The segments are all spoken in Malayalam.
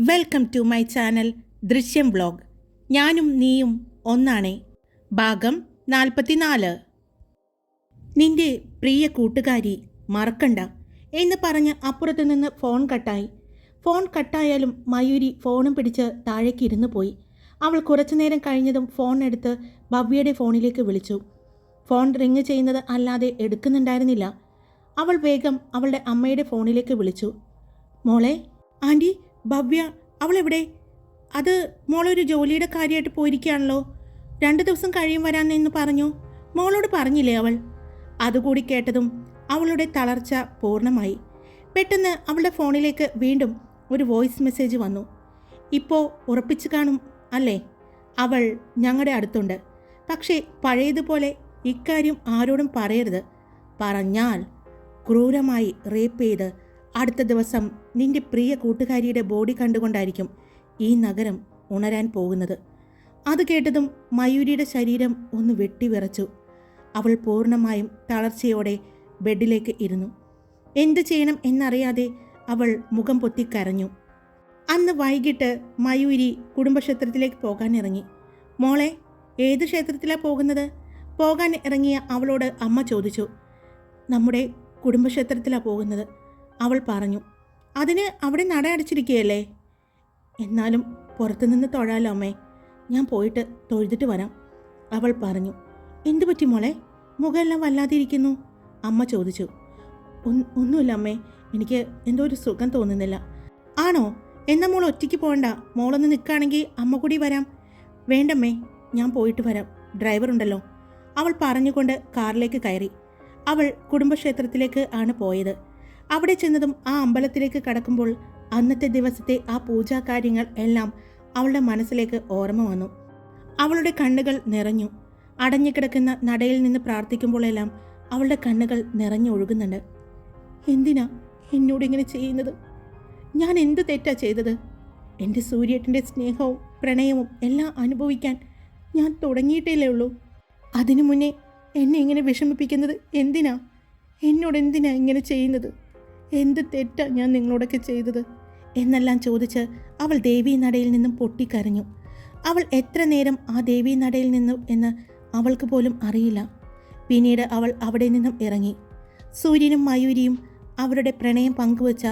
Welcome to my channel Drishyam vlog. ഞാനും നീയും ഒന്നാണേ. ഭാഗം നാൽപ്പത്തിനാല്. നിന്റെ പ്രിയ കൂട്ടുകാരി മറക്കണ്ട എന്ന് പറഞ്ഞ് അപ്പുറത്തു നിന്ന് ഫോൺ കട്ടായി. ഫോൺ കട്ടായാലും മയൂരി ഫോണും പിടിച്ച് താഴേക്ക് ഇരുന്നു പോയി. അവൾ കുറച്ചു നേരം കഴിഞ്ഞതും ഫോൺ എടുത്ത് ഭവ്യയുടെ ഫോണിലേക്ക് വിളിച്ചു. ഫോൺ റിങ് ചെയ്യുന്നത് അല്ലാതെ എടുക്കുന്നുണ്ടായിരുന്നില്ല. അവൾ വേഗം അവളുടെ അമ്മയുടെ ഫോണിലേക്ക് വിളിച്ചു. മോളെ ആന്റി ഭവ്യ അവളെവിടെ? അത് മോളൊരു ജോലിയുടെ കാര്യമായിട്ട് പോയിരിക്കുകയാണല്ലോ. രണ്ട് ദിവസം കഴിയും വരാമെന്ന് പറഞ്ഞു. മോളോട് പറഞ്ഞില്ലേ അവൾ? അതുകൂടി കേട്ടതും അവളുടെ തളർച്ച പൂർണമായി. പെട്ടെന്ന് അവളുടെ ഫോണിലേക്ക് വീണ്ടും ഒരു വോയിസ് മെസ്സേജ് വന്നു. ഇപ്പോൾ ഉറപ്പിച്ചു കാണും അല്ലേ? അവൾ ഞങ്ങളുടെ അടുത്തുണ്ട്. പക്ഷേ പഴയതുപോലെ ഇക്കാര്യം ആരോടും പറയരുത്. പറഞ്ഞാൽ ക്രൂരമായി റേപ്പ് ചെയ്ത് അടുത്ത ദിവസം നിന്റെ പ്രിയ കൂട്ടുകാരിയുടെ ബോഡി കണ്ടുകൊണ്ടായിരിക്കും ഈ നഗരം ഉണരാൻ പോകുന്നത്. അത് കേട്ടതും മയൂരിയുടെ ശരീരം ഒന്ന് വെട്ടിവിറച്ചു. അവൾ പൂർണമായും തളർച്ചയോടെ ബെഡിലേക്ക് ഇരുന്നു. എന്തു ചെയ്യണം എന്നറിയാതെ അവൾ മുഖം പൊത്തി കരഞ്ഞു. അന്ന് വൈകിട്ട് മയൂരി കുടുംബക്ഷേത്രത്തിലേക്ക് പോകാൻ ഇറങ്ങി. മോളെ ഏത് ക്ഷേത്രത്തിലാണ് പോകുന്നത്? പോകാൻ ഇറങ്ങിയ അവളോട് അമ്മ ചോദിച്ചു. നമ്മുടെ കുടുംബക്ഷേത്രത്തിലാണ് പോകുന്നത്. അവൾ പറഞ്ഞു അതിന് അവിടെ നട അടച്ചിരിക്കുകയല്ലേ? എന്നാലും പുറത്തുനിന്ന് തൊഴാലോ അമ്മേ. ഞാൻ പോയിട്ട് തൊഴുതിട്ട് വരാം. അവൾ പറഞ്ഞു എന്തു പറ്റി മോളെ? മുഖമെല്ലാം വല്ലാതിരിക്കുന്നു. അമ്മ ചോദിച്ചു ഒന്നുമില്ല അമ്മേ. എനിക്ക് എന്തോ ഒരു സുഖം തോന്നുന്നില്ല. ആണോ? എന്നാൽ മോൾ ഒറ്റയ്ക്ക് പോകണ്ട. മോളൊന്ന് നിൽക്കുകയാണെങ്കിൽ അമ്മ കൂടി വരാം. വേണ്ടമ്മേ ഞാൻ പോയിട്ട് വരാം. ഡ്രൈവർ ഉണ്ടല്ലോ. അവൾ പറഞ്ഞുകൊണ്ട് കാറിലേക്ക് കയറി. അവൾ കുടുംബക്ഷേത്രത്തിലേക്ക് ആണ് പോയത്. അവിടെ ചെന്നതും ആ അമ്പലത്തിലേക്ക് കടക്കുമ്പോൾ അന്നത്തെ ദിവസത്തെ ആ പൂജാ കാര്യങ്ങൾ എല്ലാം അവളുടെ മനസ്സിലേക്ക് ഓർമ്മ വന്നു. അവളുടെ കണ്ണുകൾ നിറഞ്ഞു. അടഞ്ഞുകിടക്കുന്ന നടയിൽ നിന്ന് പ്രാർത്ഥിക്കുമ്പോഴെല്ലാം അവളുടെ കണ്ണുകൾ നിറഞ്ഞു ഒഴുകുന്നുണ്ട്. എന്തിനാ എന്നോട് ഇങ്ങനെ ചെയ്യുന്നത്? ഞാൻ എന്ത് തെറ്റാ ചെയ്തത്? എന്റെ സൂര്യേട്ടന്റെ സ്നേഹവും പ്രണയവും എല്ലാം അനുഭവിക്കാൻ ഞാൻ തുടങ്ങിയിട്ടേ ഉള്ളൂ. അതിനു മുന്നേ എന്നെ ഇങ്ങനെ വിഷമിപ്പിക്കുന്നത് എന്തിനാ? എന്നോട് എന്തിനാ ഇങ്ങനെ ചെയ്യുന്നത്? എന്ത് തെറ്റാ ഞാൻ നിങ്ങളോടൊക്കെ ചെയ്തത്? എന്നെല്ലാം ചോദിച്ച് അവൾ ദേവീ നടയിൽ നിന്നും പൊട്ടിക്കരഞ്ഞു. അവൾ എത്ര നേരം ആ ദേവീ നടയിൽ നിന്നു എന്ന് അവൾക്ക് പോലും അറിയില്ല. പിന്നീട് അവൾ അവിടെ നിന്നും ഇറങ്ങി. സൂര്യനും മയൂരിയും അവരുടെ പ്രണയം പങ്കുവച്ച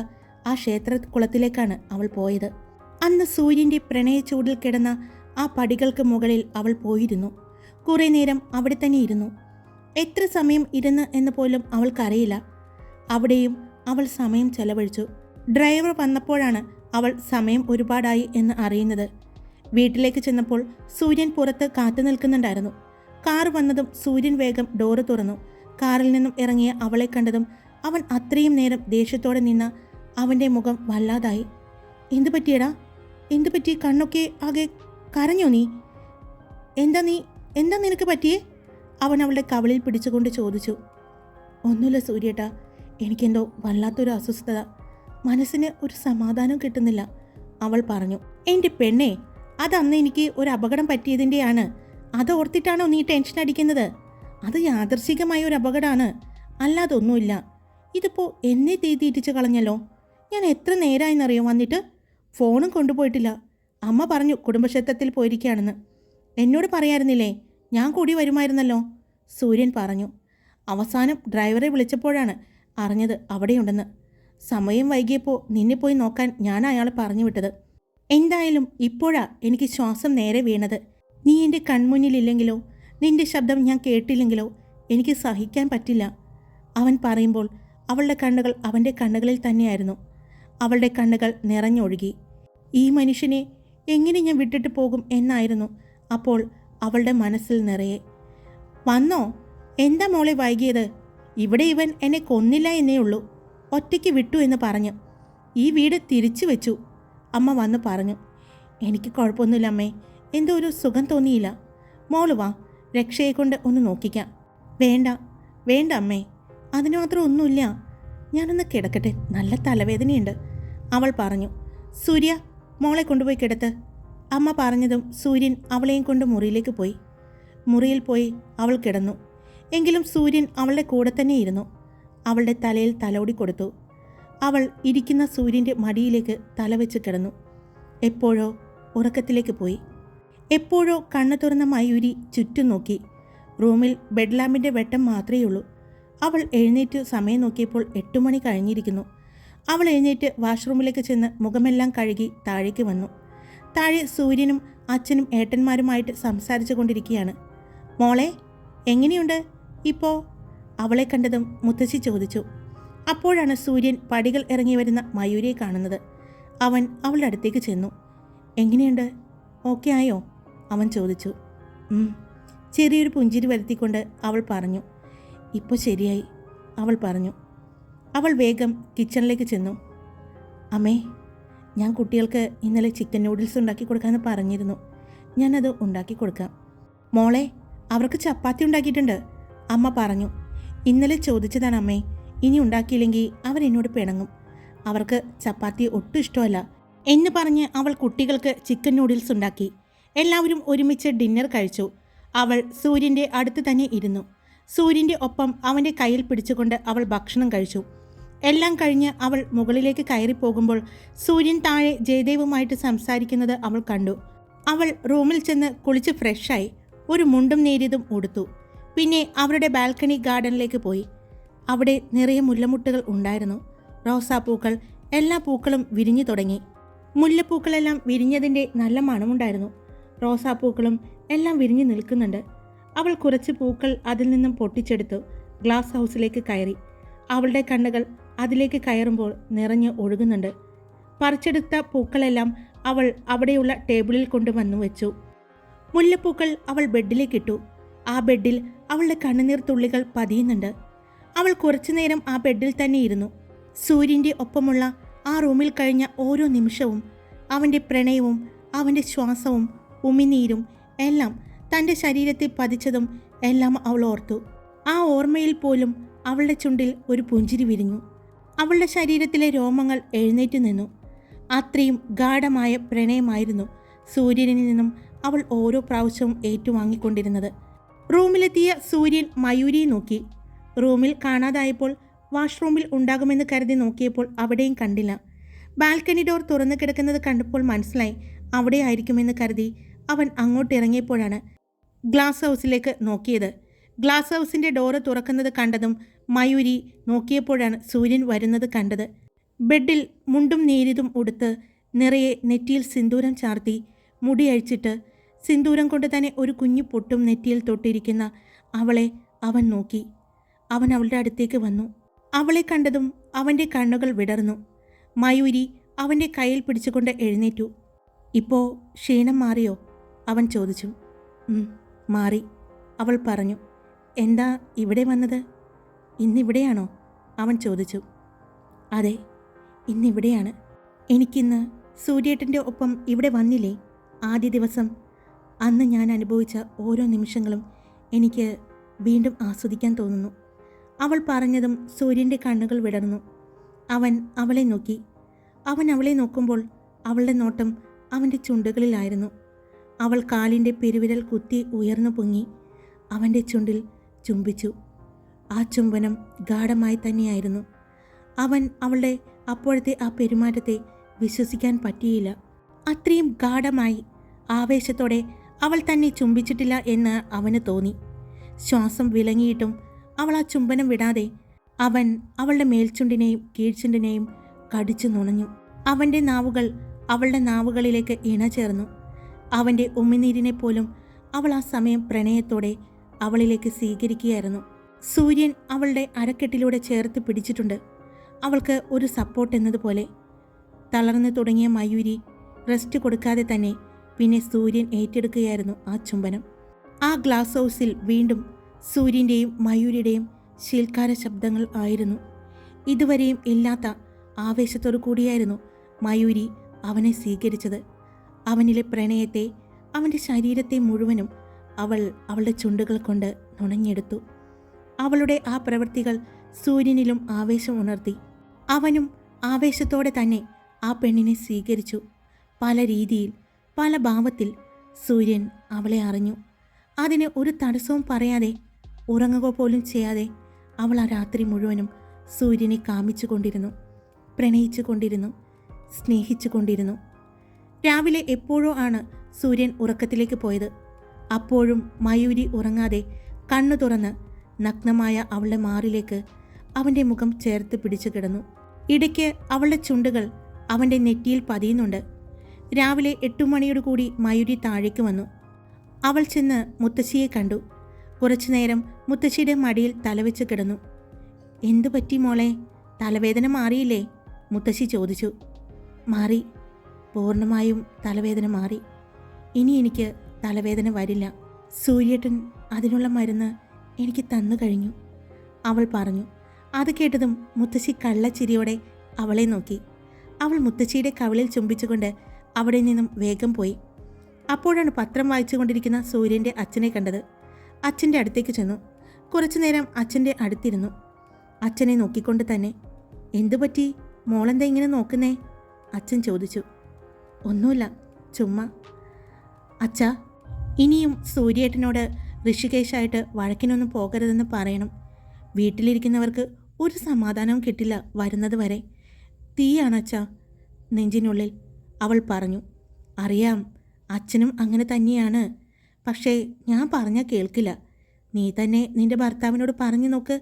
ആ ക്ഷേത്ര കുളത്തിലേക്കാണ് അവൾ പോയത്. അന്ന് സൂര്യന്റെ പ്രണയ ചൂടിൽ കിടന്ന ആ പടികൾക്ക് മുകളിൽ അവൾ പോയിരുന്നു. കുറേ നേരം അവിടെ തന്നെ ഇരുന്നു. എത്ര സമയം ഇരുന്ന് എന്ന് പോലും അവൾക്കറിയില്ല. അവിടെയും അവൾ സമയം ചെലവഴിച്ചു. ഡ്രൈവർ വന്നപ്പോഴാണ് അവൾ സമയം ഒരുപാടായി എന്ന് അറിയുന്നത്. വീട്ടിലേക്ക് ചെന്നപ്പോൾ സൂര്യൻ പുറത്ത് കാത്തു നിൽക്കുന്നുണ്ടായിരുന്നു. കാർ വന്നതും സൂര്യൻ വേഗം ഡോറ് തുറന്നു. കാറിൽ നിന്നും ഇറങ്ങിയ അവളെ കണ്ടതും അവൻ അത്രയും നേരം ദേഷ്യത്തോടെ നിന്ന അവന്റെ മുഖം വല്ലാതായി. എന്തു പറ്റിയടാ? എന്തു പറ്റി? കണ്ണൊക്കെ ആകെ കരഞ്ഞോ നീ? എന്താ നീ എന്താ നിനക്ക് പറ്റിയേ? അവൻ അവളുടെ കവളിൽ പിടിച്ചുകൊണ്ട് ചോദിച്ചു. ഒന്നുമില്ല സൂര്യേട്ടാ. എനിക്കെന്തോ വല്ലാത്തൊരു അസ്വസ്ഥത. മനസ്സിന് ഒരു സമാധാനം കിട്ടുന്നില്ല. അവൾ പറഞ്ഞു എന്റെ പെണ്ണേ അതന്ന് എനിക്ക് ഒരു അപകടം പറ്റിയതിന്റെയാണ് അത് ഓർത്തിട്ടാണോ നീ ടെൻഷൻ അടിക്കുന്നത്? അത് യാദർശികമായ ഒരു അപകടമാണ്. അല്ലാതൊന്നുമില്ല ഇതിപ്പോൾ എന്നെ തീതിയിട്ടിച്ച് കളഞ്ഞല്ലോ. ഞാൻ എത്ര നേരമായെന്നറിയോ വന്നിട്ട്? ഫോണും കൊണ്ടുപോയിട്ടില്ല. അമ്മ പറഞ്ഞു കുടുംബക്ഷേത്രത്തിൽ പോയിരിക്കുകയാണെന്ന്. എന്നോട് പറയായിരുന്നില്ലേ ഞാൻ കൂടി വരുമായിരുന്നല്ലോ? സൂര്യൻ പറഞ്ഞു. അവസാനം ഡ്രൈവറെ വിളിച്ചപ്പോഴാണ് അറിഞ്ഞത് അവിടെയുണ്ടെന്ന്. സമയം വൈകിയപ്പോൾ നിന്നെ പോയി നോക്കാൻ ഞാൻ അയാളെ പറഞ്ഞു വിട്ടത്. എന്തായാലും ഇപ്പോഴാ എനിക്ക് ശ്വാസം നേരെ വീണത്. നീ എന്റെ കൺമുന്നിലില്ലെങ്കിലോ? നിന്റെ ശബ്ദം ഞാൻ കേട്ടില്ലെങ്കിലോ? എനിക്ക് സഹിക്കാൻ പറ്റില്ല. അവൻ പറയുമ്പോൾ അവളുടെ കണ്ണുകൾ അവന്റെ കണ്ണുകളിൽ തന്നെയായിരുന്നു. അവളുടെ കണ്ണുകൾ നിറഞ്ഞൊഴുകി. ഈ മനുഷ്യനെ എങ്ങനെ ഞാൻ വിട്ടിട്ട് പോകും എന്നായിരുന്നു അപ്പോൾ അവളുടെ മനസ്സിൽ നിറയെ. വന്നോ? എന്താ മോളെ വൈകിയത്? ഇവിടെ ഇവൻ എന്നെ കൊന്നില്ല എന്നേ ഉള്ളൂ. ഒറ്റയ്ക്ക് വിട്ടു എന്ന് പറഞ്ഞു. ഈ വീട് തിരിച്ചു വെച്ചു. അമ്മ വന്ന് പറഞ്ഞു എനിക്ക് കുഴപ്പമൊന്നുമില്ല അമ്മേ. എന്തോ ഒരു സുഖം തോന്നിയില്ല. മോൾ വാ രക്ഷയെ കൊണ്ട് ഒന്ന് നോക്കിക്കാം. വേണ്ട വേണ്ട അമ്മേ. അതിന് മാത്രം ഒന്നുമില്ല. ഞാനൊന്ന് കിടക്കട്ടെ. നല്ല തലവേദനയുണ്ട്. അവൾ പറഞ്ഞു സൂര്യ മോളെ കൊണ്ടുപോയി കിടത്ത്. അമ്മ പറഞ്ഞതും സൂര്യൻ അവളെയും കൊണ്ട് മുറിയിലേക്ക് പോയി. മുറിയിൽ പോയി അവൾ കിടന്നു. എങ്കിലും സൂര്യൻ അവളുടെ കൂടെ തന്നെ ഇരുന്നു. അവളുടെ തലയിൽ തലോടി കൊടുത്തു. അവൾ ഇരിക്കുന്ന സൂര്യന്റെ മടിയിലേക്ക് തലവെച്ച് കിടന്നു. എപ്പോഴോ ഉറക്കത്തിലേക്ക് പോയി. എപ്പോഴോ കണ്ണു തുറന്ന മയൂരി ചുറ്റും നോക്കി. റൂമിൽ ബെഡ്ലാമ്പിന്റെ വെട്ടം മാത്രമേ ഉള്ളൂ. അവൾ എഴുന്നേറ്റ് സമയം നോക്കിയപ്പോൾ എട്ട് മണി കഴിഞ്ഞിരിക്കുന്നു. അവൾ എഴുന്നേറ്റ് വാഷ്റൂമിലേക്ക് ചെന്ന് മുഖമെല്ലാം കഴുകി താഴേക്ക് വന്നു. താഴെ സൂര്യനും അച്ഛനും ഏട്ടന്മാരുമായിട്ട് സംസാരിച്ചു കൊണ്ടിരിക്കുകയാണ്. മോളെ എങ്ങനെയുണ്ട്? ഇപ്പോൾ അവളെ കണ്ടതും മുത്തശ്ശി ചോദിച്ചു അപ്പോഴാണ് സൂര്യൻ പടികൾ ഇറങ്ങി വരുന്ന മയൂരിയെ കാണുന്നത്. അവൻ അവളുടെ അടുത്തേക്ക് ചെന്നു. എങ്ങനെയുണ്ട്? ഓക്കെ ആയോ? അവൻ ചോദിച്ചു. ചെറിയൊരു പുഞ്ചിരി വരുത്തിക്കൊണ്ട് അവൾ പറഞ്ഞു. ഇപ്പോൾ ശരിയായി അവൾ പറഞ്ഞു. അവൾ വേഗം കിച്ചണിലേക്ക് ചെന്നു. അമ്മേ ഞാൻ കുട്ടികൾക്ക് ഇന്നലെ ചിക്കൻ നൂഡിൽസ് ഉണ്ടാക്കി കൊടുക്കാമെന്ന് പറഞ്ഞിരുന്നു. ഞാനത് ഉണ്ടാക്കി കൊടുക്കാം. മോളെ അവർക്ക് ചപ്പാത്തി ഉണ്ടാക്കിയിട്ടുണ്ട്. അമ്മ പറഞ്ഞു ഇന്നലെ ചോദിച്ചതാണ് അമ്മേ ഇനി ഉണ്ടാക്കിയില്ലെങ്കിൽ അവരെന്നോട് പിണങ്ങും. അവർക്ക് ചപ്പാത്തി ഒട്ടും ഇഷ്ടമല്ല എന്ന് പറഞ്ഞ് അവൾ കുട്ടികൾക്ക് ചിക്കൻ നൂഡിൽസ് ഉണ്ടാക്കി. എല്ലാവരും ഒരുമിച്ച് ഡിന്നർ കഴിച്ചു. അവൾ സൂര്യന്റെ അടുത്ത് തന്നെ ഇരുന്നു. സൂര്യന്റെ ഒപ്പം അവന്റെ കയ്യിൽ പിടിച്ചുകൊണ്ട് അവൾ ഭക്ഷണം കഴിച്ചു. എല്ലാം കഴിഞ്ഞ് അവൾ മുകളിലേക്ക് കയറി പോകുമ്പോൾ സൂര്യൻ താഴെ ജയദേവുമായിട്ട് സംസാരിക്കുന്നത് അവൾ കണ്ടു. അവൾ റൂമിൽ ചെന്ന് കുളിച്ച് ഫ്രഷായി ഒരു മുണ്ടും നേരിയതും ഉടുത്തു. പിന്നെ അവരുടെ ബാൽക്കണി ഗാർഡനിലേക്ക് പോയി. അവിടെ നിറയെ മുല്ലമുട്ടുകൾ ഉണ്ടായിരുന്നു. റോസാപ്പൂക്കൾ എല്ലാ പൂക്കളും വിരിഞ്ഞു തുടങ്ങി. മുല്ലപ്പൂക്കളെല്ലാം വിരിഞ്ഞതിന്റെ നല്ല മണമുണ്ടായിരുന്നു. റോസാപ്പൂക്കളും എല്ലാം വിരിഞ്ഞു നിൽക്കുന്നുണ്ട്. അവൾ കുറച്ച് പൂക്കൾ അതിൽ നിന്നും പൊട്ടിച്ചെടുത്തു ഗ്ലാസ് ഹൗസിലേക്ക് കയറി. അവളുടെ കണ്ണുകൾ അതിലേക്ക് കയറുമ്പോൾ നിറഞ്ഞ് ഒഴുകുന്നുണ്ട്. പറിച്ചെടുത്ത പൂക്കളെല്ലാം അവൾ അവിടെയുള്ള ടേബിളിൽ കൊണ്ടുവന്നു വെച്ചു. മുല്ലപ്പൂക്കൾ അവൾ ബെഡിലേക്കിട്ടു ആ ബെഡിൽ അവളുടെ കണ്ണുനീർ തുള്ളികൾ പതിയുന്നുണ്ട്. അവൾ കുറച്ചുനേരം ആ ബെഡിൽ തന്നെ ഇരുന്നു. സൂര്യന്റെ ഒപ്പമുള്ള ആ റൂമിൽ കഴിഞ്ഞ ഓരോ നിമിഷവും അവന്റെ പ്രണയവും അവന്റെ ശ്വാസവും ഉമിനീരും എല്ലാം തന്റെ ശരീരത്തിൽ പതിച്ചതും എല്ലാം അവൾ ഓർത്തു. ആ ഓർമ്മയിൽ പോലും അവളുടെ ചുണ്ടിൽ ഒരു പുഞ്ചിരി വിരിഞ്ഞു. അവളുടെ ശരീരത്തിലെ രോമങ്ങൾ എഴുന്നേറ്റ് നിന്നു. അത്രയും ഗാഠമായ പ്രണയമായിരുന്നു സൂര്യനിൽ നിന്നും അവൾ ഓരോ പ്രാവശ്യവും ഏറ്റുവാങ്ങിക്കൊണ്ടിരുന്നത്. റൂമിലെത്തിയ സൂര്യൻ മയൂരിയെ നോക്കി. റൂമിൽ കാണാതായപ്പോൾ വാഷ്റൂമിൽ ഉണ്ടാകുമെന്ന് കരുതി നോക്കിയപ്പോൾ അവിടെയും കണ്ടില്ല. ബാൽക്കണി ഡോർ തുറന്നു കിടക്കുന്നത് കണ്ടപ്പോൾ മനസ്സിലായി അവിടെ ആയിരിക്കുമെന്ന് കരുതി അവൻ അങ്ങോട്ട് ഇറങ്ങിയപ്പോഴാണ് ഗ്ലാസ് ഹൗസിലേക്ക് നോക്കിയത്. ഗ്ലാസ് ഹൗസിന്റെ ഡോറ് തുറക്കുന്നത് കണ്ടതും മയൂരി നോക്കിയപ്പോഴാണ് സൂര്യൻ വരുന്നത് കണ്ടത്. ബെഡിൽ മുണ്ടും നേരിതും ഉടുത്ത് നിറയെ നെറ്റിയിൽ സിന്ദൂരം ചാർത്തി മുടി അഴിച്ചിട്ട് സിന്ദൂരം കൊണ്ട് തന്നെ ഒരു കുഞ്ഞു പൊട്ടും നെറ്റിയിൽ തൊട്ടിരിക്കുന്ന അവളെ അവൻ നോക്കി. അവൻ അവളുടെ അടുത്തേക്ക് വന്നു. അവളെ കണ്ടതും അവന്റെ കണ്ണുകൾ വിടർന്നു. മയൂരി അവന്റെ കയ്യിൽ പിടിച്ചുകൊണ്ട് എഴുന്നേറ്റു. ഇപ്പോൾ ക്ഷീണം മാറിയോ? അവൻ ചോദിച്ചു. "ഉം, മാറി അവൾ പറഞ്ഞു. എന്താ ഇവിടെ വന്നത്? ഇന്നിവിടെയാണോ? അവൻ ചോദിച്ചു. അതെ ഇന്നിവിടെയാണ്. എനിക്കിന്ന് സൂര്യേട്ടന്റെ ഒപ്പം ഇവിടെ വന്നില്ലേ? ആദ്യ ദിവസം അന്ന് ഞാൻ അനുഭവിച്ച ഓരോ നിമിഷങ്ങളും എനിക്ക് വീണ്ടും ആസ്വദിക്കാൻ തോന്നുന്നു. അവൾ പറഞ്ഞതും സൂര്യന്റെ കണ്ണുകൾ വിടർന്നു. അവൻ അവളെ നോക്കി. അവൻ അവളെ നോക്കുമ്പോൾ അവളുടെ നോട്ടം അവന്റെ ചുണ്ടുകളിലായിരുന്നു. അവൾ കാലിന്റെ പെരുവിരൽ കുത്തി ഉയർന്നു പൊങ്ങി അവന്റെ ചുണ്ടിൽ ചുംബിച്ചു. ആ ചുംബനം ഗാഢമായി തന്നെയായിരുന്നു. അവൻ അവളുടെ അപ്പോഴത്തെ ആ പെരുമാറ്റത്തെ വിശ്വസിക്കാൻ പറ്റിയില്ല. അത്രയും ഗാഠമായി ആവേശത്തോടെ അവൾ തന്നെ ചുംബിച്ചിട്ടില്ല എന്ന് അവന് തോന്നി. ശ്വാസം വിളങ്ങിയിട്ടും അവൾ ആ ചുംബനം വിടാതെ അവൻ അവളുടെ മേൽച്ചുണ്ടിനെയും കീഴ്ചുണ്ടിനെയും കടിച്ചു നുണഞ്ഞു. അവന്റെ നാവുകൾ അവളുടെ നാവുകളിലേക്ക് ഇണചേർന്നു. അവന്റെ ഉമ്മിനീരിനെ പോലും അവൾ ആ സമയം പ്രണയത്തോടെ അവളിലേക്ക് സ്വീകരിക്കുകയായിരുന്നു. സൂര്യൻ അവളുടെ അരക്കെട്ടിലൂടെ ചേർത്ത് പിടിച്ചിട്ടുണ്ട്. അവൾക്ക് ഒരു സപ്പോർട്ട് എന്നതുപോലെ. തളർന്നു തുടങ്ങിയ മയൂരി റെസ്റ്റ് കൊടുക്കാതെ തന്നെ പിന്നെ സൂര്യൻ ഏറ്റെടുക്കുകയായിരുന്നു ആ ചുംബനം. ആ ഗ്ലാസ് ഹൗസിൽ വീണ്ടും സൂര്യന്റെയും മയൂരിയുടെയും ശീൽക്കാര ശബ്ദങ്ങൾ ആയിരുന്നു. ഇതുവരെയും ഇല്ലാത്ത ആവേശത്തോടു കൂടിയായിരുന്നു മയൂരി അവനെ സ്വീകരിച്ചത്. അവനിലെ പ്രണയത്തെ അവന്റെ ശരീരത്തെ മുഴുവനും അവൾ അവളുടെ ചുണ്ടുകൾ കൊണ്ട് നുണഞ്ഞെടുത്തു. അവളുടെ ആ പ്രവൃത്തികൾ സൂര്യനിലും ആവേശം ഉണർത്തി. അവനും ആവേശത്തോടെ തന്നെ ആ പെണ്ണിനെ സ്വീകരിച്ചു. പല രീതിയിൽ പല ഭാവത്തിൽ സൂര്യൻ അവളെ അറിഞ്ഞു. അതിന് ഒരു തടസ്സവും പറയാതെ ഉറങ്ങുക പോലും ചെയ്യാതെ അവൾ ആ രാത്രി മുഴുവനും സൂര്യനെ കാമിച്ചു കൊണ്ടിരുന്നു പ്രണയിച്ചു കൊണ്ടിരുന്നു സ്നേഹിച്ചു കൊണ്ടിരുന്നു. രാവിലെ എപ്പോഴോ ആണ് സൂര്യൻ ഉറക്കത്തിലേക്ക് പോയത്. അപ്പോഴും മയൂരി ഉറങ്ങാതെ കണ്ണു തുറന്ന് നഗ്നമായ അവളുടെ മാറിലേക്ക് അവന്റെ മുഖം ചേർത്ത് പിടിച്ചു കിടന്നു. ഇടയ്ക്ക് അവളുടെ ചുണ്ടുകൾ അവന്റെ നെറ്റിയിൽ പതിയുന്നുണ്ട്. രാവിലെ എട്ടു മണിയോട് കൂടി മയൂരി താഴേക്ക് വന്നു. അവൾ ചെന്ന് മുത്തശ്ശിയെ കണ്ടു. കുറച്ചു നേരം മുത്തശ്ശിയുടെ മടിയിൽ തലവെച്ച് കിടന്നു. എന്തു പറ്റി മോളെ? തലവേദന മാറിയില്ലേ? മുത്തശ്ശി ചോദിച്ചു. മാറി. പൂർണമായും തലവേദന മാറി. ഇനി എനിക്ക് തലവേദന വരില്ല. സൂര്യേട്ടൻ അതിനുള്ള മരുന്ന് എനിക്ക് തന്നു കഴിഞ്ഞു. അവൾ പറഞ്ഞു. അത് കേട്ടതും മുത്തശ്ശി കള്ളച്ചിരിയോടെ അവളെ നോക്കി. അവൾ മുത്തശ്ശിയുടെ കവിളിൽ ചുംബിച്ചുകൊണ്ട് അവിടെ നിന്നും വേഗം പോയി. അപ്പോഴാണ് പത്രം വായിച്ചുകൊണ്ടിരിക്കുന്ന സൂര്യന്റെ അച്ഛനെ കണ്ടത്. അച്ഛന്റെ അടുത്തേക്ക് ചെന്നു. കുറച്ചു നേരം അച്ഛന്റെ അടുത്തിരുന്നു. അച്ഛനെ നോക്കിക്കൊണ്ട് തന്നെ എന്തു പറ്റി? മോളെന്താ ഇങ്ങനെ നോക്കുന്നേ? അച്ഛൻ ചോദിച്ചു. ഒന്നുമില്ല ചുമ്മാ. അച്ഛാ ഇനിയും സൂര്യേട്ടനോട് ഋഷികേശായിട്ട് വഴക്കിനൊന്നും പോകരുതെന്ന് പറയണം. വീട്ടിലിരിക്കുന്നവർക്ക് ഒരു സമാധാനവും കിട്ടില്ല വരുന്നത് വരെ. തീയാണ് അച്ഛാ നെഞ്ചിനുള്ളിൽ. അവൾ പറഞ്ഞു അറിയാം അച്ഛനും അങ്ങനെ തന്നെയാണ്. പക്ഷേ ഞാൻ പറഞ്ഞാൽ കേൾക്കില്ല. നീ തന്നെ നിന്റെ ഭർത്താവിനോട് പറഞ്ഞു നോക്ക്.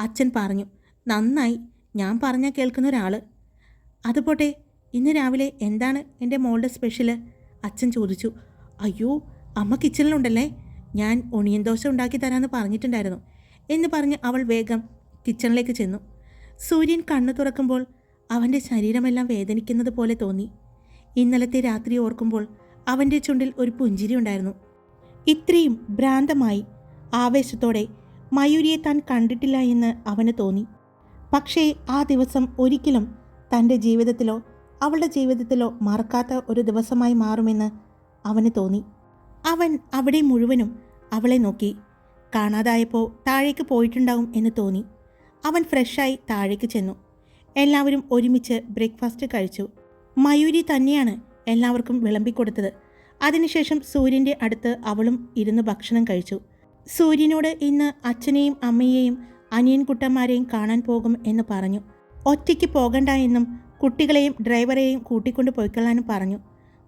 അച്ഛൻ പറഞ്ഞു നന്നായി ഞാൻ പറഞ്ഞാൽ കേൾക്കുന്ന ഒരാൾ അതുപോട്ടെ ഇന്ന് രാവിലെ എന്താണ് എന്റെ മോളുടെ സ്പെഷ്യൽ അച്ഛൻ ചോദിച്ചു അയ്യോ അമ്മ കിച്ചണിലുണ്ടല്ലേ ഞാൻ ഒണിയൻ ദോശ ഉണ്ടാക്കി തരാമെന്ന് പറഞ്ഞിട്ടുണ്ടായിരുന്നു. എന്ന് പറഞ്ഞ് അവൾ വേഗം കിച്ചണിലേക്ക് ചെന്നു. സൂര്യൻ കണ്ണു തുറക്കുമ്പോൾ അവന്റെ ശരീരമെല്ലാം വേദനിക്കുന്നത് പോലെ തോന്നി. ഇന്നലത്തെ രാത്രി ഓർക്കുമ്പോൾ അവന്റെ ചുണ്ടിൽ ഒരു പുഞ്ചിരി ഉണ്ടായിരുന്നു. ഇത്രയും ഭ്രാന്തമായി ആവേശത്തോടെ മയൂരിയെ താൻ കണ്ടിട്ടില്ല എന്ന് അവന് തോന്നി. പക്ഷേ ആ ദിവസം ഒരിക്കലും തന്റെ ജീവിതത്തിലോ അവളുടെ ജീവിതത്തിലോ മറക്കാത്ത ഒരു ദിവസമായി മാറുമെന്ന് അവന് തോന്നി. അവൻ അവിടെ മുഴുവനും അവളെ നോക്കി. കാണാതായപ്പോൾ താഴേക്ക് പോയിട്ടുണ്ടാവും എന്ന് തോന്നി. അവൻ ഫ്രഷായി താഴേക്ക് ചെന്നു. എല്ലാവരും ഒരുമിച്ച് ബ്രേക്ക്ഫാസ്റ്റ് കഴിച്ചു. മയൂരി തന്നെയാണ് എല്ലാവർക്കും വിളമ്പിക്കൊടുത്തത്. അതിനുശേഷം സൂര്യന്റെ അടുത്ത് അവളും ഇരുന്ന് ഭക്ഷണം കഴിച്ചു. സൂര്യനോട് ഇന്ന് അച്ഛനെയും അമ്മയെയും അനിയൻകുട്ടന്മാരെയും കാണാൻ പോകും എന്ന് പറഞ്ഞു. ഒറ്റയ്ക്ക് പോകണ്ട എന്നും കുട്ടികളെയും ഡ്രൈവറെയും കൂട്ടിക്കൊണ്ട് പോയിക്കൊള്ളാനും പറഞ്ഞു.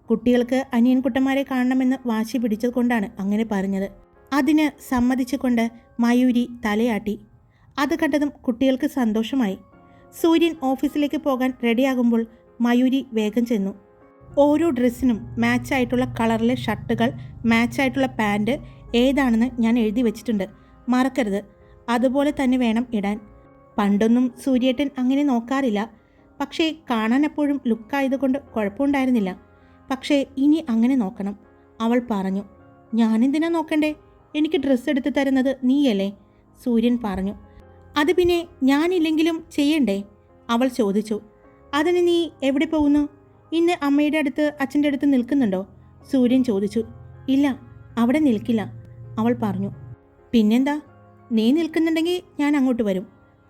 കുട്ടികൾക്ക് അനിയൻകുട്ടന്മാരെ കാണണമെന്ന് വാശി പിടിച്ചതുകൊണ്ടാണ് അങ്ങനെ പറഞ്ഞത്. അതിന് സമ്മതിച്ചുകൊണ്ട് മയൂരി തലയാട്ടി. അത് കണ്ടതും കുട്ടികൾക്ക് സന്തോഷമായി. സൂര്യൻ ഓഫീസിലേക്ക് പോകാൻ റെഡിയാകുമ്പോൾ മയൂരി വേഗം ചെന്നു. ഓരോ ഡ്രസ്സിനും മാച്ചായിട്ടുള്ള കളറിലെ ഷർട്ടുകൾ മാച്ചായിട്ടുള്ള പാന്റ് ഏതാണെന്ന് ഞാൻ എഴുതി വെച്ചിട്ടുണ്ട്. മറക്കരുത്. അതുപോലെ തന്നെ വേണം ഇടാൻ. പണ്ടൊന്നും സൂര്യേട്ടൻ അങ്ങനെ നോക്കാറില്ല. പക്ഷേ കാണാൻ എപ്പോഴും ലുക്കായതുകൊണ്ട് കുഴപ്പമുണ്ടായിരുന്നില്ല. പക്ഷേ ഇനി അങ്ങനെ നോക്കണം. അവൾ പറഞ്ഞു ഞാനെന്തിനാ നോക്കണ്ടേ? എനിക്ക് ഡ്രസ്സ് എടുത്ത് തരുന്നത് നീയല്ലേ? സൂര്യൻ പറഞ്ഞു അത് പിന്നെ ഞാനില്ലെങ്കിലും ചെയ്യണ്ടേ? അവൾ ചോദിച്ചു അതിന് നീ എവിടെ പോകുന്നു? ഇന്ന് അമ്മയുടെ അടുത്ത് അച്ഛന്റെ അടുത്ത് നിൽക്കുന്നുണ്ടോ? സൂര്യൻ ചോദിച്ചു. ഇല്ല അവിടെ നിൽക്കില്ല അവൾ പറഞ്ഞു. പിന്നെന്താ? നീ നിൽക്കുന്നുണ്ടെങ്കിൽ ഞാൻ അങ്ങോട്ട് വരും.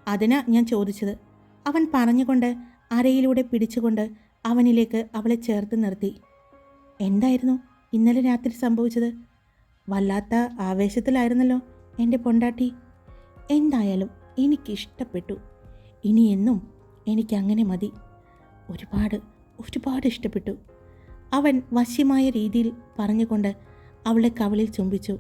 അതിനാ ഞാൻ ചോദിച്ചത്. അവൻ പറഞ്ഞുകൊണ്ട് അരയിലൂടെ പിടിച്ചുകൊണ്ട് അവനിലേക്ക് അവളെ ചേർത്ത് നിർത്തി. എന്തായിരുന്നു ഇന്നലെ രാത്രി സംഭവിച്ചത്? വല്ലാത്ത ആവേശത്തിലായിരുന്നല്ലോ എന്റെ പൊണ്ടാട്ടി. എന്തായാലും എനിക്കിഷ്ടപ്പെട്ടു. ഇനിയെന്നും എനിക്കങ്ങനെ മതി. ഒരുപാട് ഒരുപാട് ഇഷ്ടപ്പെട്ടു. അവൻ വശ്യമായ രീതിയിൽ പറഞ്ഞുകൊണ്ട് അവളെ കവളിൽ ചുംബിച്ചു.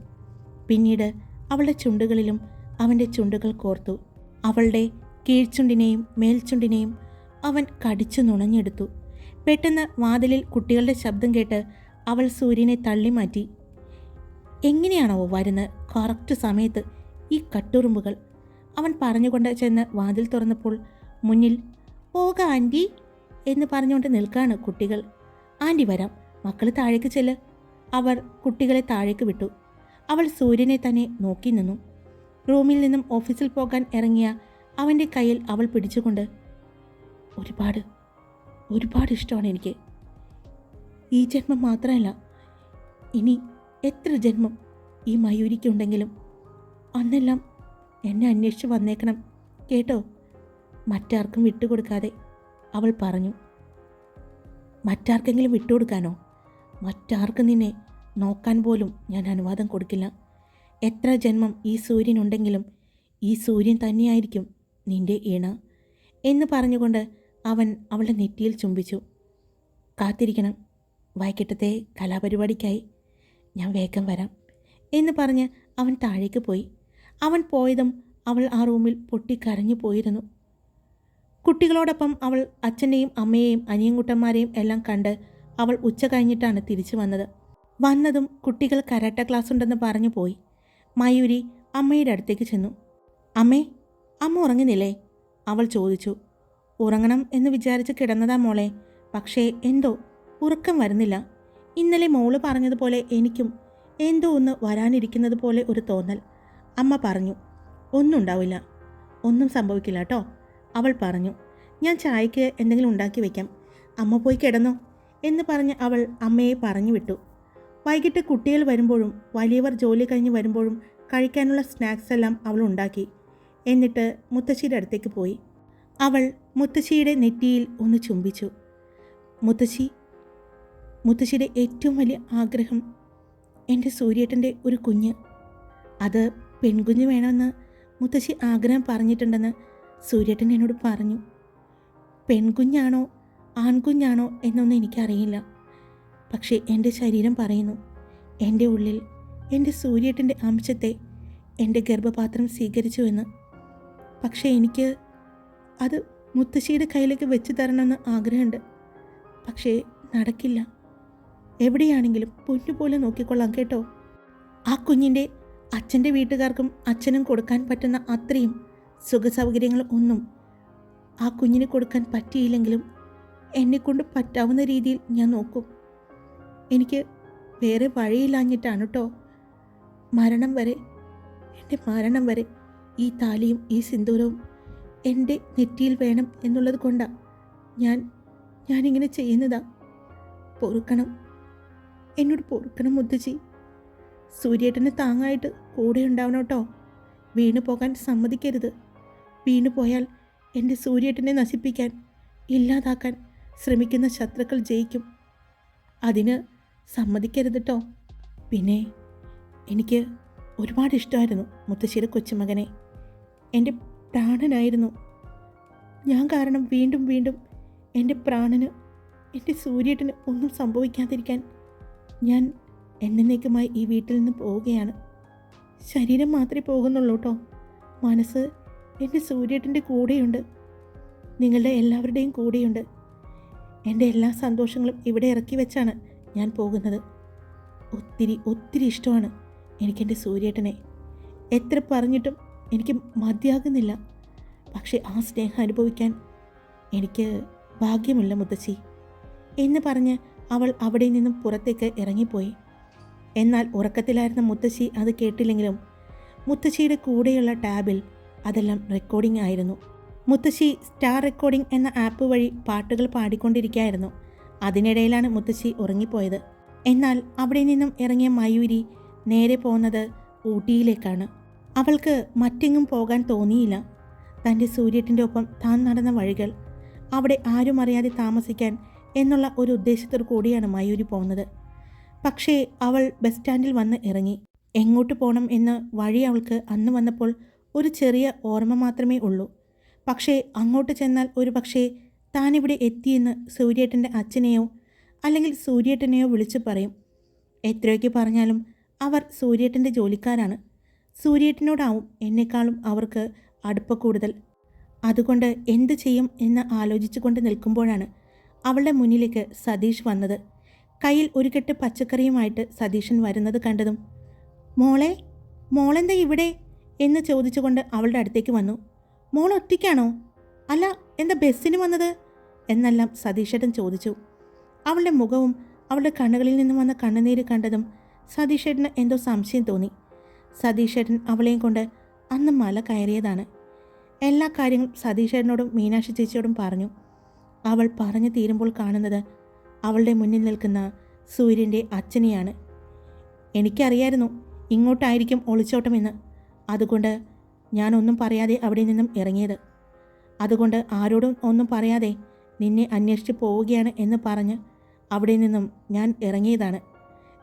പിന്നീട് അവളുടെ ചുണ്ടുകളിലും അവന്റെ ചുണ്ടുകൾ കോർത്തു. അവളുടെ കീഴ്ചുണ്ടിനെയും മേൽചുണ്ടിനെയും അവൻ കടിച്ചു നുണഞ്ഞെടുത്തു. പെട്ടെന്ന് വാതിലിൽ കുട്ടികളുടെ ശബ്ദം കേട്ട് അവൾ സൂര്യനെ തള്ളി മാറ്റി. എങ്ങനെയാണോ വരുന്ന കറക്റ്റ് സമയത്ത് ഈ കട്ടുറുമ്പുകൾ. അവൻ പറഞ്ഞുകൊണ്ട് ചെന്ന് വാതിൽ തുറന്നപ്പോൾ മുന്നിൽ പോക ആന്റി. എന്ന് പറഞ്ഞുകൊണ്ട് നിൽക്കാണ് കുട്ടികൾ. ആന്റി വരാം. മക്കൾ താഴേക്ക് ചെല്ല്. അവർ കുട്ടികളെ താഴേക്ക് വിട്ടു. അവൾ സൂര്യനെ തന്നെ നോക്കി നിന്നു. റൂമിൽ നിന്നും ഓഫീസിൽ പോകാൻ ഇറങ്ങിയ അവന്റെ കയ്യിൽ അവൾ പിടിച്ചുകൊണ്ട് ഒരുപാട് ഒരുപാട് ഇഷ്ടമാണ് എനിക്ക്. ഈ ജന്മം മാത്രമല്ല ഇനി എത്ര ജന്മം ഈ മയൂരിക്കുണ്ടെങ്കിലും അന്നെല്ലാം എന്നെ അന്വേഷിച്ച് വന്നേക്കണം. കേട്ടോ? മറ്റാർക്കും വിട്ടുകൊടുക്കാതെ. അവൾ പറഞ്ഞു മറ്റാർക്കെങ്കിലും വിട്ടുകൊടുക്കാനോ? മറ്റാർക്കും നിന്നെ നോക്കാൻ പോലും ഞാൻ അനുവാദം കൊടുക്കില്ല. എത്ര ജന്മം ഈ സൂര്യനുണ്ടെങ്കിലും ഈ സൂര്യൻ തന്നെയായിരിക്കും നിന്റെ ഈണ എന്ന് പറഞ്ഞുകൊണ്ട് അവൻ അവളുടെ നെറ്റിയിൽ ചുംബിച്ചു. കാത്തിരിക്കണം വൈകിട്ടത്തെ കലാപരിപാടിക്കായി ഞാൻ വേഗം വരാം എന്ന് പറഞ്ഞ് അവൻ താഴേക്ക് പോയി. അവൻ പോയതും അവൾ ആ റൂമിൽ പൊട്ടിക്കരഞ്ഞു പോയിരുന്നു. കുട്ടികളോടൊപ്പം അവൾ അച്ഛനെയും അമ്മയെയും അനിയൻകുട്ടന്മാരെയും എല്ലാം കണ്ട് അവൾ ഉച്ച കഴിഞ്ഞിട്ടാണ് തിരിച്ചു വന്നത്. വന്നതും കുട്ടികൾ കരാട്ട ക്ലാസ് ഉണ്ടെന്ന് പറഞ്ഞു പോയി. മയൂരി അമ്മയുടെ അടുത്തേക്ക് ചെന്നു. അമ്മേ അമ്മ ഉറങ്ങുന്നില്ലേ? അവൾ ചോദിച്ചു. ഉറങ്ങണം എന്ന് വിചാരിച്ച് കിടന്നതാ മോളെ. പക്ഷേ എന്തോ ഉറക്കം വരുന്നില്ല. ഇന്നലെ മോൾ പറഞ്ഞതുപോലെ എനിക്കും എന്തോ ഒന്ന് വരാനിരിക്കുന്നത് പോലെ ഒരു തോന്നൽ. അമ്മ പറഞ്ഞു. ഒന്നും ഉണ്ടാവില്ല. ഒന്നും സംഭവിക്കില്ല കേട്ടോ. അവൾ പറഞ്ഞു ഞാൻ ചായക്ക് എന്തെങ്കിലും ഉണ്ടാക്കി വയ്ക്കാം അമ്മ പോയി കിടന്നോ? എന്ന് പറഞ്ഞ് അവൾ അമ്മയെ പറഞ്ഞു വിട്ടു വൈകിട്ട് കുട്ടികൾ വരുമ്പോഴും വലിയവർ ജോലി കഴിഞ്ഞ് വരുമ്പോഴും കഴിക്കാനുള്ള സ്നാക്സ് എല്ലാം അവൾ ഉണ്ടാക്കി. എന്നിട്ട് മുത്തശ്ശിയുടെ അടുത്തേക്ക് പോയി. അവൾ മുത്തശ്ശിയുടെ നെറ്റിയിൽ ഒന്ന് ചുംബിച്ചു. മുത്തശ്ശി മുത്തശ്ശിയുടെ ഏറ്റവും വലിയ ആഗ്രഹം എന്റെ സൂര്യേട്ടന്റെ ഒരു കുഞ്ഞ്. അത് പെൺകുഞ്ഞ് വേണമെന്ന് മുത്തശ്ശി ആഗ്രഹം പറഞ്ഞിട്ടുണ്ടെന്ന് സൂര്യേട്ടൻ എന്നോട് പറഞ്ഞു പെൺകുഞ്ഞാണോ ആൺകുഞ്ഞാണോ എന്നൊന്നും എനിക്കറിയില്ല. പക്ഷേ എന്റെ ശരീരം പറയുന്നു എന്റെ ഉള്ളിൽ എന്റെ സൂര്യട്ടന്റെ അംശത്തെ എന്റെ ഗർഭപാത്രം സ്വീകരിച്ചുവെന്ന്. പക്ഷേ എനിക്ക് അത് മുത്തശ്ശിയുടെ കയ്യിലേക്ക് വെച്ച് തരണമെന്ന് ആഗ്രഹമുണ്ട്. പക്ഷേ നടക്കില്ല. എവിടെയാണെങ്കിലും പൊന്നുപോലെ നോക്കിക്കൊള്ളാം കേട്ടോ. ആ കുഞ്ഞിന്റെ അച്ഛന്റെ വീട്ടുകാർക്കും അച്ഛനും കൊടുക്കാൻ പറ്റുന്ന അത്രയും സുഖസൗകര്യങ്ങൾ ഒന്നും ആ കുഞ്ഞിന് കൊടുക്കാൻ പറ്റിയില്ലെങ്കിലും എന്നെക്കൊണ്ട് പറ്റാവുന്ന രീതിയിൽ ഞാൻ നോക്കും. എനിക്ക് വേറെ വഴിയില്ലാഞ്ഞിട്ടാണ് കേട്ടോ മരണം വരെ എന്റെ മരണം വരെ ഈ താലിയും ഈ സിന്ദൂരവും എന്റെ നെറ്റിയിൽ വേണം എന്നുള്ളത് കൊണ്ടാണ് ഞാൻ ഞാനിങ്ങനെ ചെയ്യുന്നതാ. പൊറുക്കണം. എന്നോട് പൊറുക്കണം മുത്തുജി സൂര്യേട്ടന് താങ്ങായിട്ട് കൂടെ ഉണ്ടാവണം കേട്ടോ വീണു പോകാൻ സമ്മതിക്കരുത്. വീണു പോയാൽ എന്റെ സൂര്യേട്ടനെ നശിപ്പിക്കാൻ ഇല്ലാതാക്കാൻ ശ്രമിക്കുന്ന ശത്രുക്കൾ ജയിക്കും. അതിന് സമ്മതിക്കരുത് കേട്ടോ പിന്നെ എനിക്ക് ഒരുപാട് ഇഷ്ടമായിരുന്നു മുത്തശ്ശിയുടെ കൊച്ചുമകനെ. എന്റെ പ്രാണനായിരുന്നു. ഞാൻ കാരണം വീണ്ടും വീണ്ടും എന്റെ പ്രാണന് എന്റെ സൂര്യേട്ടന് ഒന്നും സംഭവിക്കാതിരിക്കാൻ ഞാൻ എന്നേക്കുമായി ഈ വീട്ടിൽ നിന്ന് പോവുകയാണ്. ശരീരം മാത്രമേ പോകുന്നുള്ളൂ കേട്ടോ മനസ്സ് എന്റെ സൂര്യേട്ടന്റെ കൂടെയുണ്ട്. നിങ്ങളുടെ എല്ലാവരുടെയും കൂടെയുണ്ട്. എന്റെ എല്ലാ സന്തോഷങ്ങളും ഇവിടെ ഇറക്കി വെച്ചാണ് ഞാൻ പോകുന്നത്. ഒത്തിരി ഒത്തിരി ഇഷ്ടമാണ് എനിക്കെന്റെ സൂര്യേട്ടനെ. എത്ര പറഞ്ഞിട്ടും എനിക്ക് മതിയാകുന്നില്ല. പക്ഷേ ആ സ്നേഹം അനുഭവിക്കാൻ എനിക്ക് ഭാഗ്യമില്ല മുത്തശ്ശി. എന്ന് പറഞ്ഞ് അവൾ അവിടെ നിന്നും പുറത്തേക്ക് ഇറങ്ങിപ്പോയി. എന്നാൽ ഉറക്കത്തിലായിരുന്ന മുത്തശ്ശി അത് കേട്ടില്ലെങ്കിലും മുത്തശ്ശിയുടെ കൂടെയുള്ള ടാബിൽ അതെല്ലാം റെക്കോർഡിംഗ് ആയിരുന്നു. മുത്തശ്ശി സ്റ്റാർ റെക്കോർഡിംഗ് എന്ന ആപ്പ് വഴി പാട്ടുകൾ പാടിക്കൊണ്ടിരിക്കുകയായിരുന്നു. അതിനിടയിലാണ് മുത്തശ്ശി ഉറങ്ങിപ്പോയത്. എന്നാൽ അവിടെ നിന്നും ഇറങ്ങിയ മയൂരി നേരെ പോകുന്നത് ഊട്ടിയിലേക്കാണ്. അവൾക്ക് മറ്റെങ്ങും പോകാൻ തോന്നിയില്ല. തന്റെ സൂര്യട്ടിന്റെ ഒപ്പം താൻ നടന്ന വഴികൾ അവിടെ ആരും അറിയാതെ താമസിക്കാൻ എന്നുള്ള ഒരു ഉദ്ദേശത്തോടു കൂടിയാണ് മയൂരി പോകുന്നത്. പക്ഷേ അവൾ ബസ് സ്റ്റാൻഡിൽ വന്ന് ഇറങ്ങി. എങ്ങോട്ട് പോകണം എന്ന് വഴി അവൾക്ക് അന്ന് വന്നപ്പോൾ ഒരു ചെറിയ ഓർമ്മ മാത്രമേ ഉള്ളൂ. പക്ഷേ അങ്ങോട്ട് ചെന്നാൽ ഒരു പക്ഷേ താനിവിടെ എത്തിയെന്ന് സൂര്യേട്ടന്റെ അച്ഛനെയോ അല്ലെങ്കിൽ സൂര്യേട്ടനെയോ വിളിച്ചു പറയും. എത്രയൊക്കെ പറഞ്ഞാലും അവർ സൂര്യേട്ടന്റെ ജോലിക്കാരാണ്. സൂര്യേട്ടനോടാവും എന്നെക്കാളും അവർക്ക് അടുപ്പ കൂടുതൽ. അതുകൊണ്ട് എന്തു ചെയ്യും എന്ന് ആലോചിച്ചു കൊണ്ട് നിൽക്കുമ്പോഴാണ് അവളുടെ മുന്നിലേക്ക് സതീഷ് വന്നത്. കയ്യിൽ ഒരു കെട്ട് പച്ചക്കറിയുമായിട്ട് സതീശൻ വരുന്നത് കണ്ടതും മോളെ മോളെന്താ ഇവിടെ? എന്ന് ചോദിച്ചുകൊണ്ട് അവളുടെ അടുത്തേക്ക് വന്നു. മോൾ ഒറ്റയ്ക്കാണോ? അല്ല എന്താ ബസ്സിന് വന്നത്? എന്നെല്ലാം സതീഷേട്ടൻ ചോദിച്ചു. അവളുടെ മുഖവും അവളുടെ കണ്ണുകളിൽ നിന്നും വന്ന കണ്ണുനീര് കണ്ടതും സതീഷേട്ടന് എന്തോ സംശയം തോന്നി. സതീഷേട്ടൻ അവളെയും കൊണ്ട് അന്ന് മല കയറിയതാണ്. എല്ലാ കാര്യങ്ങളും സതീഷേട്ടനോടും മീനാക്ഷി ചേച്ചിയോടും പറഞ്ഞു. അവൾ പറഞ്ഞു തീരുമ്പോൾ കാണുന്നത് അവളുടെ മുന്നിൽ നിൽക്കുന്ന സൂര്യന്റെ അച്ഛനെയാണ്. എനിക്കറിയായിരുന്നു ഇങ്ങോട്ടായിരിക്കും ഒളിച്ചോട്ടമെന്ന്. അതുകൊണ്ട് ഞാനൊന്നും പറയാതെ അവിടെ നിന്നും ഇറങ്ങിയത്. അതുകൊണ്ട് ആരോടും ഒന്നും പറയാതെ നിന്നെ അന്വേഷിച്ച് പോവുകയാണ് എന്ന് പറഞ്ഞ് അവിടെ നിന്നും ഞാൻ ഇറങ്ങിയതാണ്.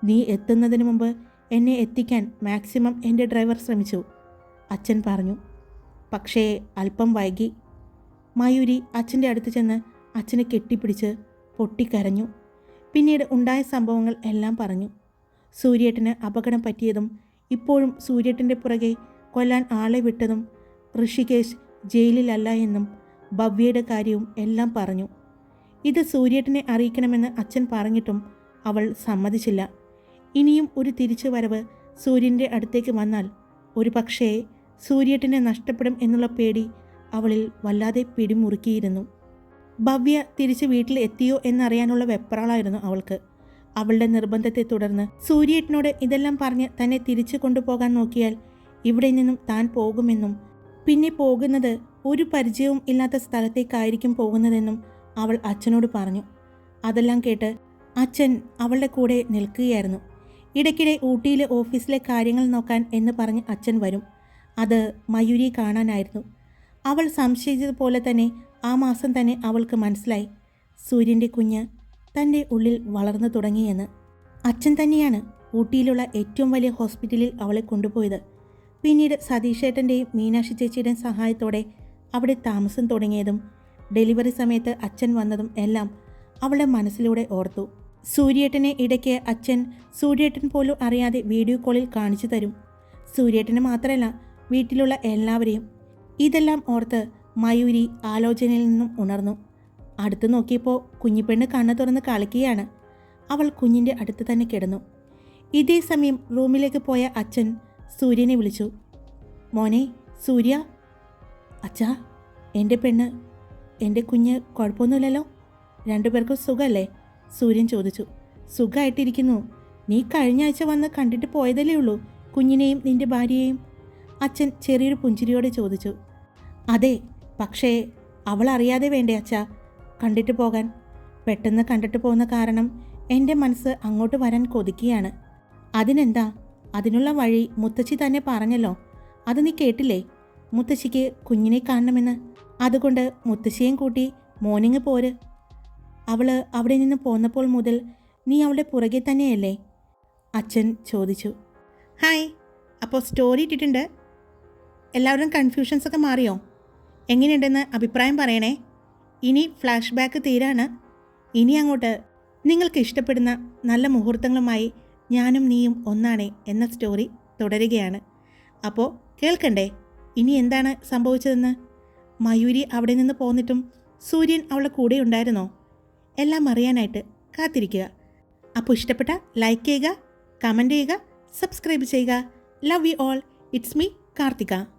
നീ എത്തുന്നതിന് മുമ്പ് എന്നെ എത്തിക്കാൻ മാക്സിമം എന്റെ ഡ്രൈവർ ശ്രമിച്ചു അച്ഛൻ പറഞ്ഞു. പക്ഷേ അല്പം വൈകി. മയൂരി അച്ഛന്റെ അടുത്ത് ചെന്ന് അച്ഛനെ കെട്ടിപ്പിടിച്ച് പൊട്ടിക്കരഞ്ഞു. പിന്നീട് ഉണ്ടായ സംഭവങ്ങൾ എല്ലാം പറഞ്ഞു. സൂര്യേട്ടന് അപകടം പറ്റിയതും ഇപ്പോഴും സൂര്യേട്ടന്റെ പുറകെ കൊല്ലാൻ ആളെ വിട്ടതും ഋഷികേശ് ജയിലിലല്ല എന്നും ഭവ്യയുടെ കാര്യവും എല്ലാം പറഞ്ഞു. ഇത് സൂര്യേട്ടനെ അറിയിക്കണമെന്ന് അച്ഛൻ പറഞ്ഞിട്ടും അവൾ സമ്മതിച്ചില്ല. ഇനിയും ഒരു തിരിച്ചു വരവ് സൂര്യന്റെ അടുത്തേക്ക് വന്നാൽ ഒരു പക്ഷേ സൂര്യേട്ടനെ നഷ്ടപ്പെടും എന്നുള്ള പേടി അവളിൽ വല്ലാതെ പിടിമുറുക്കിയിരുന്നു. ഭവ്യ തിരിച്ച് വീട്ടിൽ എത്തിയോ എന്നറിയാനുള്ള വെപ്രാളായിരുന്നു അവൾക്ക്. അവളുടെ നിർബന്ധത്തെ തുടർന്ന് സൂര്യേട്ടനോട് ഇതെല്ലാം പറഞ്ഞ് തന്നെ തിരിച്ചു കൊണ്ടുപോകാൻ നോക്കിയാൽ ഇവിടെ നിന്നും താൻ പോകുമെന്നും പിന്നെ പോകുന്നത് ഒരു പരിചയവും ഇല്ലാത്ത സ്ഥലത്തേക്കായിരിക്കും പോകുന്നതെന്നും അവൾ അച്ഛനോട് പറഞ്ഞു. അതെല്ലാം കേട്ട് അച്ഛൻ അവളുടെ കൂടെ നിൽക്കുകയായിരുന്നു. ഇടയ്ക്കിടെ ഊട്ടിയിലെ ഓഫീസിലെ കാര്യങ്ങൾ നോക്കാൻ എന്ന് പറഞ്ഞ് അച്ഛൻ വരും. അത് മയൂരി കാണാനായിരുന്നു. അവൾ സംശയിച്ചതുപോലെ തന്നെ ആ മാസം തന്നെ അവൾക്ക് മനസ്സിലായി. സൂര്യന്റെ കുഞ്ഞ് തന്റെ ഉള്ളിൽ വളർന്നു തുടങ്ങിയെന്ന്. അച്ഛൻ തന്നെയാണ് ഊട്ടിയിലുള്ള ഏറ്റവും വലിയ ഹോസ്പിറ്റലിൽ അവളെ കൊണ്ടുപോയത്. പിന്നീട് സതീഷേട്ടന്റെയും മീനാക്ഷി ചേച്ചിയുടെയും സഹായത്തോടെ അവിടെ താമസം തുടങ്ങിയതും ഡെലിവറി സമയത്ത് അച്ഛൻ വന്നതും എല്ലാം അവളുടെ മനസ്സിലൂടെ ഓർത്തു. സൂര്യേട്ടനെ ഇടയ്ക്ക് അച്ഛൻ സൂര്യേട്ടൻ പോലും അറിയാതെ വീഡിയോ കോളിൽ കാണിച്ചു തരും. സൂര്യേട്ടനെ മാത്രമല്ല വീട്ടിലുള്ള എല്ലാവരെയും. ഇതെല്ലാം ഓർത്ത് മയൂരി ആലോചനയിൽ നിന്നും ഉണർന്നു. അടുത്ത് നോക്കിയപ്പോൾ കുഞ്ഞിപ്പെണ്ണ് കണ്ണു തുറന്ന് കളിക്കുകയാണ്. അവൾ കുഞ്ഞിന്റെ അടുത്ത് തന്നെ കിടന്നു. ഇതേ സമയം റൂമിലേക്ക് പോയ അച്ഛൻ സൂര്യനെ വിളിച്ചു. മോനെ സൂര്യ? അച്ഛാ എന്റെ പെണ്ണ്. എന്റെ കുഞ്ഞ് കുഴപ്പമൊന്നുമില്ലല്ലോ? രണ്ടുപേർക്കും സുഖമല്ലേ സൂര്യൻ ചോദിച്ചു. സുഖമായിട്ടിരിക്കുന്നു നീ കഴിഞ്ഞ ആഴ്ച വന്ന് കണ്ടിട്ട് പോയതല്ലേ ഉള്ളൂ കുഞ്ഞിനെയും നിന്റെ ഭാര്യയെയും? അച്ഛൻ ചെറിയൊരു പുഞ്ചിരിയോടെ ചോദിച്ചു. അതെ പക്ഷേ അവൾ അറിയാതെ വേണ്ടേ അച്ഛാ കണ്ടിട്ട് പോകാൻ. പെട്ടെന്ന് കണ്ടിട്ട് പോകുന്ന കാരണം എന്റെ മനസ്സ് അങ്ങോട്ട് വരാൻ കൊതിക്കുകയാണ്. അതിനെന്താ? അതിനുള്ള വഴി മുത്തശ്ശി തന്നെ പറഞ്ഞല്ലോ. അത് നീ കേട്ടില്ലേ? മുത്തശ്ശിക്ക് കുഞ്ഞിനെ കാണണമെന്ന്. അതുകൊണ്ട് മുത്തശ്ശിയും കൂട്ടി മോർണിംഗ് പോര്. അവൾ അവിടെ നിന്ന് പോന്നപ്പോൾ മുതൽ നീ അവളുടെ പുറകെ തന്നെയല്ലേ? അച്ഛൻ ചോദിച്ചു. ഹായ് അപ്പോൾ സ്റ്റോറി ഇട്ടിട്ടുണ്ട്. എല്ലാവരും കൺഫ്യൂഷൻസ് ഒക്കെ മാറിയോ? എങ്ങനെയുണ്ടെന്ന് അഭിപ്രായം പറയണേ. ഇനി ഫ്ലാഷ് ബാക്ക് തീരാണ്. ഇനി അങ്ങോട്ട് നിങ്ങൾക്ക് ഇഷ്ടപ്പെടുന്ന നല്ല മുഹൂർത്തങ്ങളുമായി ഞാനും നീയും ഒന്നാണേ എന്ന സ്റ്റോറി തുടരുകയാണ്. അപ്പോൾ കേൾക്കണ്ടേ? ഇനി എന്താണ് സംഭവിച്ചതെന്ന്? മയൂരി അവിടെ നിന്ന് പോന്നിട്ടും സൂര്യൻ അവളെ കൂടെ ഉണ്ടായിരുന്നോ? എല്ലാം അറിയാനായിട്ട് കാത്തിരിക്കുക. അപ്പോൾ ഇഷ്ടപ്പെട്ട ലൈക്ക് ചെയ്യുക കമന്റ് ചെയ്യുക സബ്സ്ക്രൈബ് ചെയ്യുക. Love you all it's me Karthika.